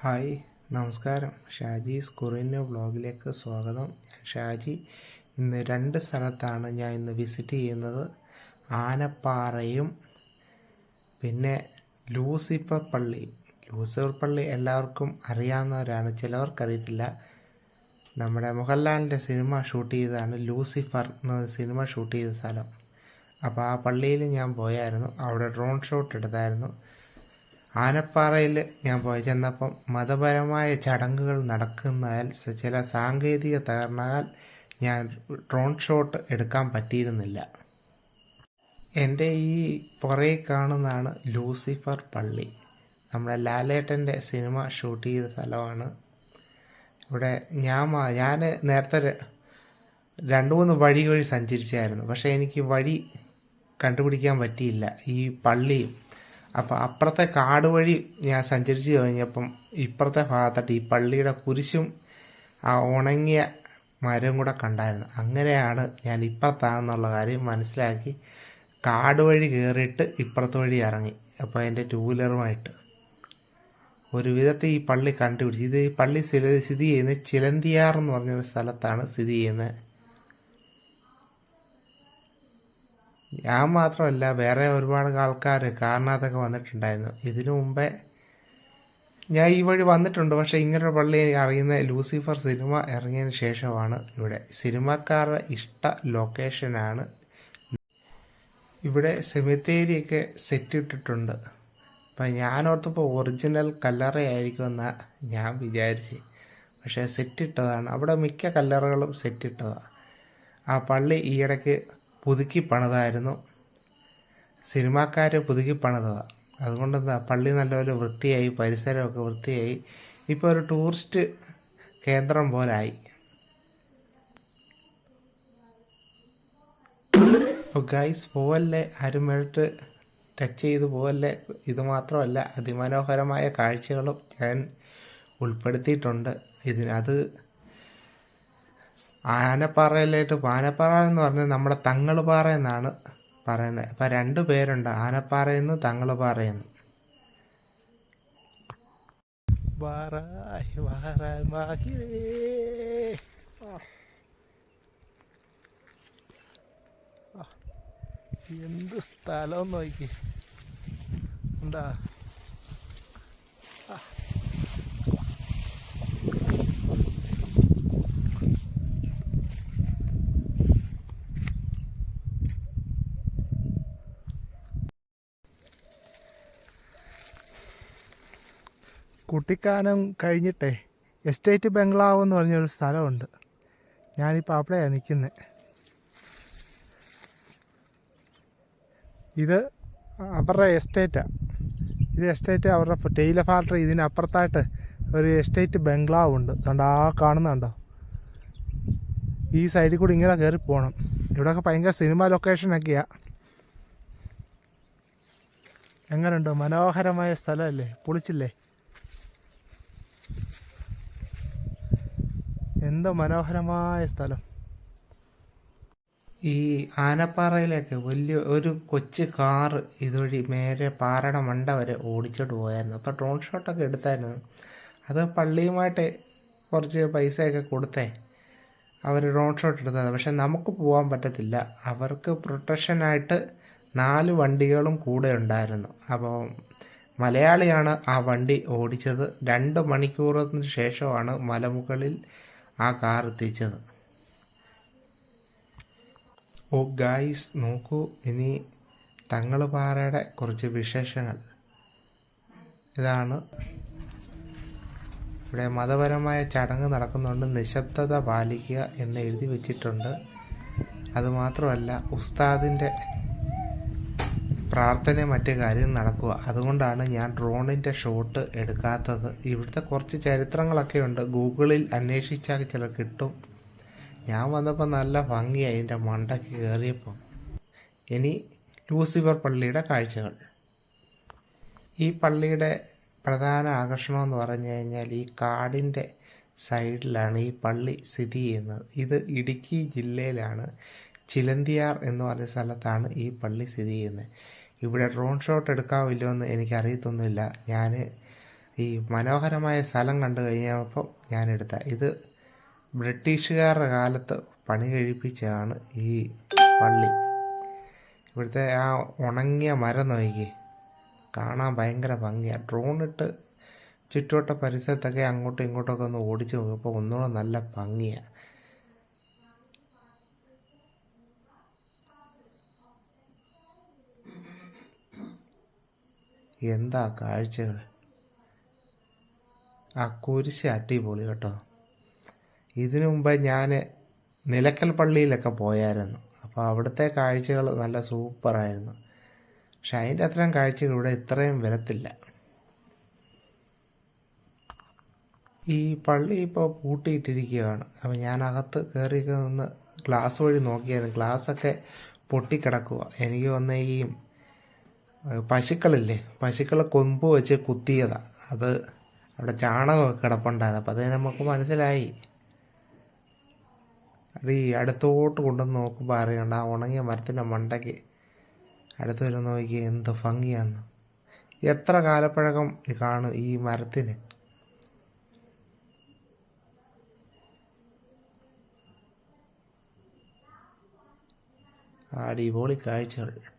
Hi നമസ്കാരം. ഷാജീസ് കുറിന്യ വ്ളോഗിലേക്ക് സ്വാഗതം. ഞാൻ ഷാജി ഇന്ന് രണ്ട് സ്ഥലത്താണ് ഞാൻ ഇന്ന് വിസിറ്റ് ചെയ്യുന്നത്. ആനപ്പാറയും പിന്നെ ലൂസിഫർ പള്ളി. ലൂസിഫർ പള്ളി എല്ലാവർക്കും അറിയാവുന്നവരാണ് ചിലവർക്കറിയത്തില്ല. നമ്മുടെ മോഹൻലാലിന്റെ സിനിമ ഷൂട്ട് ചെയ്തതാണ് ലൂസിഫർ എന്ന സിനിമ ഷൂട്ട് ചെയ്ത സ്ഥലം. അപ്പോൾ ആ പള്ളിയിൽ ഞാൻ പോയായിരുന്നു. അവിടെ ഡ്രോൺ ഷോട്ട് എടുത്തായിരുന്നു. ആനപ്പാറയിൽ ഞാൻ പോയി ചെന്നപ്പം മതപരമായ ചടങ്ങുകൾ നടക്കുന്നതിൽ ചില സാങ്കേതിക തകർന്നാൽ ഞാൻ ഡ്രോൺ ഷോട്ട് എടുക്കാൻ പറ്റിയിരുന്നില്ല. എന്റെ ഈ പുറകെ കാണുന്നതാണ് ലൂസിഫർ പള്ളി. നമ്മുടെ ലാലേട്ടന്റെ സിനിമ ഷൂട്ട് ചെയ്ത സ്ഥലമാണ്. ഇവിടെ ഞാൻ ഞാൻ നേരത്തെ രണ്ട് മൂന്ന് വഴി വഴി സഞ്ചരിച്ചായിരുന്നു. പക്ഷേ എനിക്ക് വഴി കണ്ടുപിടിക്കാൻ പറ്റിയില്ല. ഈ പള്ളിയും അപ്പോൾ അപ്പുറത്തെ കാട് വഴി ഞാൻ സഞ്ചരിച്ച് കഴിഞ്ഞപ്പം ഇപ്പുറത്തെ ഭാഗത്തായിട്ട് ഈ പള്ളിയുടെ കുരിശും ആ ഉണങ്ങിയ മരവും കൂടെ കണ്ടായിരുന്നു. അങ്ങനെയാണ് ഞാൻ ഇപ്പുറത്താണെന്നുള്ള കാര്യം മനസ്സിലാക്കി കാട് വഴി കയറിയിട്ട് ഇപ്പുറത്തെ വഴി ഇറങ്ങി. അപ്പോൾ എന്റെ ടൂ വീലറുമായിട്ട് ഒരു വിധത്തിൽ ഈ പള്ളി കണ്ടുപിടിച്ചു. ഇത് ഈ പള്ളി സ്ഥിതി സ്ഥിതി ചെയ്യുന്നത് ചിലന്തിയാർ എന്ന് പറഞ്ഞൊരു സ്ഥലത്താണ് സ്ഥിതി ചെയ്യുന്നത്. ഞാൻ മാത്രമല്ല വേറെ ഒരുപാട് ആൾക്കാർ കാരണത്തൊക്കെ വന്നിട്ടുണ്ടായിരുന്നു. ഇതിനു മുമ്പേ ഞാൻ ഈ വഴി വന്നിട്ടുണ്ട്. പക്ഷേ ഇങ്ങനൊരു പള്ളി അറിയുന്ന ലൂസിഫർ സിനിമ ഇറങ്ങിയതിന് ശേഷമാണ് ഇവിടെ. സിനിമക്കാരുടെ ഇഷ്ട ലൊക്കേഷനാണ്. ഇവിടെ സെമിത്തേരിയൊക്കെ സെറ്റ് ഇട്ടിട്ടുണ്ട് അപ്പം ഞാനോർത്തപ്പോൾ ഒറിജിനൽ കല്ലറയായിരിക്കുമെന്നാ ഞാൻ വിചാരിച്ച്. പക്ഷേ സെറ്റ് ഇട്ടതാണ് അവിടെ മിക്ക കല്ലറകളും സെറ്റ് ഇട്ടതാണ് ആ പള്ളി ഈയിടയ്ക്ക് പുതുക്കി പണിതായിരുന്നു. സിനിമാക്കാർ പുതുക്കി പണിതതാണ് അതുകൊണ്ട് എന്താ പള്ളി നല്ലപോലെ വൃത്തിയായി പരിസരമൊക്കെ വൃത്തിയായി. ഇപ്പോൾ ഒരു ടൂറിസ്റ്റ് കേന്ദ്രം പോലായി. അപ്പോൾ ഗൈസ് പോവല്ലേ? ആരും മേളിട്ട് ടച്ച് ചെയ്ത് പോവല്ലേ? ഇത് മാത്രമല്ല അതിമനോഹരമായ കാഴ്ചകളും ഞാൻ ഉൾപ്പെടുത്തിയിട്ടുണ്ട്. ഇതിനത് ആനപ്പാറയിലായിട്ട് ആനപ്പാറ എന്ന് പറഞ്ഞാൽ നമ്മുടെ തങ്ങളുപാറ എന്നാണ് പറയുന്നത്. അപ്പം രണ്ട് പേരുണ്ട്. ആനപ്പാറയെന്ന് തങ്ങളുപാറയെന്ന്. വാറായ് വാറായ്. എന്ത് സ്ഥലം നോക്കി. എന്താ? കുട്ടിക്കാനം കഴിഞ്ഞിട്ടേ എസ്റ്റേറ്റ് ബംഗ്ലാവ് എന്ന് പറഞ്ഞൊരു സ്ഥലമുണ്ട്. ഞാനിപ്പോൾ അവിടെയാണ് നിൽക്കുന്നത് ഇത് അവരുടെ എസ്റ്റേറ്റാണ് ഇത് എസ്റ്റേറ്റ് അവരുടെ തേയില ഫാക്ടറി ഇതിനപ്പുറത്തായിട്ട് ഒരു എസ്റ്റേറ്റ് ബംഗ്ലാവ് ഉണ്ട്. അതുകൊണ്ട് ആ കാണുന്നുണ്ടോ ഈ സൈഡിൽ കൂടി ഇങ്ങനെ കയറി പോകണം ഇവിടെയൊക്കെ ഭയങ്കര സിനിമ ലൊക്കേഷനൊക്കെയാണ് എങ്ങനെയുണ്ടോ മനോഹരമായ സ്ഥലമല്ലേ? പൊളിച്ചില്ലേ? എന്ത് മനോഹരമായ സ്ഥലം. ഈ ആനപ്പാറയിലേക്ക് വലിയ ഒരു കൊച്ചു കാറ് ഇതുവഴി മേലെ പാറയുടെ മണ്ട വരെ ഓടിച്ചോട്ട് പോയായിരുന്നു. അപ്പോൾ ഡ്രോൺ ഷോട്ടൊക്കെ എടുത്തായിരുന്നു. അത് പള്ളിയുമായിട്ട് കുറച്ച് പൈസയൊക്കെ കൊടുത്തേ. അവർ ഡ്രോൺ ഷോട്ട് എടുത്തത്. പക്ഷെ നമുക്ക് പോകാൻ പറ്റത്തില്ല. അവർക്ക് പ്രൊട്ടക്ഷനായിട്ട് നാല് വണ്ടികളും കൂടെ ഉണ്ടായിരുന്നു. അപ്പോൾ മലയാളിയാണ് ആ വണ്ടി ഓടിച്ചത്. രണ്ട് മണിക്കൂറിന് ശേഷമാണ് മലമുകളിൽ ആ കാർ എത്തിച്ചത്. ഓ ഗായ്സ് നോക്കൂ ഇനി തങ്ങളുപാറയുടെ കുറച്ച് വിശേഷങ്ങൾ. ഇതാണ് ഇവിടെ മതപരമായ ചടങ്ങ് നടക്കുന്നുണ്ട്. നിശബ്ദത പാലിക്കുക എന്ന് എഴുതി വെച്ചിട്ടുണ്ട്. അതുമാത്രമല്ല ഉസ്താദിന്റെ പ്രാർത്ഥന മറ്റു കാര്യം നടക്കുക. അതുകൊണ്ടാണ് ഞാൻ ഡ്രോണിന്റെ ഷോട്ട് എടുക്കാത്തത്. ഇവിടുത്തെ കുറച്ച് ചരിത്രങ്ങളൊക്കെ ഉണ്ട്. ഗൂഗിളിൽ അന്വേഷിച്ചാൽ ചില കിട്ടും. ഞാൻ വന്നപ്പോൾ നല്ല ഭംഗിയായി എന്റെ മണ്ടയ്ക്ക് കയറിയപ്പോൾ ഇനി ലൂസിഫർ പള്ളിയുടെ കാഴ്ചകൾ. ഈ പള്ളിയുടെ പ്രധാന ആകർഷണം എന്ന് പറഞ്ഞു കഴിഞ്ഞാൽ ഈ കാടിന്റെ സൈഡിലാണ് ഈ പള്ളി സ്ഥിതി ചെയ്യുന്നത്. ഇത് ഇടുക്കി ജില്ലയിലാണ്. ചിലന്തിയാർ എന്ന് പറഞ്ഞ സ്ഥലത്താണ് ഈ പള്ളി സ്ഥിതി ചെയ്യുന്നത്. ഇവിടെ ഡ്രോൺ ഷോട്ട് എടുക്കാവില്ലോ എന്ന് എനിക്കറിയത്തൊന്നുമില്ല. ഞാൻ ഈ മനോഹരമായ സ്ഥലം കണ്ടു കഴിഞ്ഞപ്പോൾ ഞാനെടുത്ത ഇത് ബ്രിട്ടീഷുകാരുടെ കാലത്ത് പണി കഴിപ്പിച്ചതാണ് ഈ പള്ളി. ഇവിടുത്തെ ആ ഉണങ്ങിയ മരം നോക്കി. കാണാൻ ഭയങ്കര ഭംഗിയാണ് ഡ്രോൺ ഇട്ട് ചുറ്റുവട്ട പരിസരത്തൊക്കെ അങ്ങോട്ടും ഇങ്ങോട്ടൊക്കെ ഒന്ന് ഓടിച്ചു നോക്കിയപ്പോൾ ഒന്നുകൂടെ നല്ല ഭംഗിയാണ് എന്താ കാഴ്ചകൾ? ആ കുരിശ് അടിപൊളി കേട്ടോ. ഇതിനു മുമ്പ് ഞാൻ നിലക്കൽ പള്ളിയിലൊക്കെ പോയായിരുന്നു. അപ്പോൾ അവിടുത്തെ കാഴ്ചകൾ നല്ല സൂപ്പറായിരുന്നു. പക്ഷെ അതിന്റെ അത്രയും കാഴ്ചകൾ ഇവിടെ ഇത്രയും വരത്തില്ല. ഈ പള്ളി ഇപ്പോൾ പൂട്ടിയിട്ടിരിക്കുകയാണ്. അപ്പോൾ ഞാൻ അകത്ത് കയറിയൊക്കെ നിന്ന് ഗ്ലാസ് വഴി നോക്കിയായിരുന്നു. ഗ്ലാസ്സൊക്കെ പൊട്ടിക്കിടക്കുക എനിക്ക് വന്ന ഈ പശുക്കളില്ലേ? പശുക്കളെ കൊമ്പ് വെച്ച് കുത്തിയതാ. അത് അവിടെ ചാണകമൊക്കെ കിടപ്പുണ്ടായിരുന്നു. അപ്പം അത് നമുക്ക് മനസ്സിലായി. അത് ഈ അടുത്തോട്ട് കൊണ്ടുവന്ന് നോക്കുമ്പോൾ അറിയണ്ട. ആ ഉണങ്ങിയ മരത്തിന്റെ മണ്ടയ്ക്ക് അടുത്ത് വരെ നോക്കി എന്ത് ഭംഗിയാന്ന്. എത്ര കാലപ്പഴക്കം കാണും ഈ മരത്തിന്? അടിപൊളി കാഴ്ചകൾ.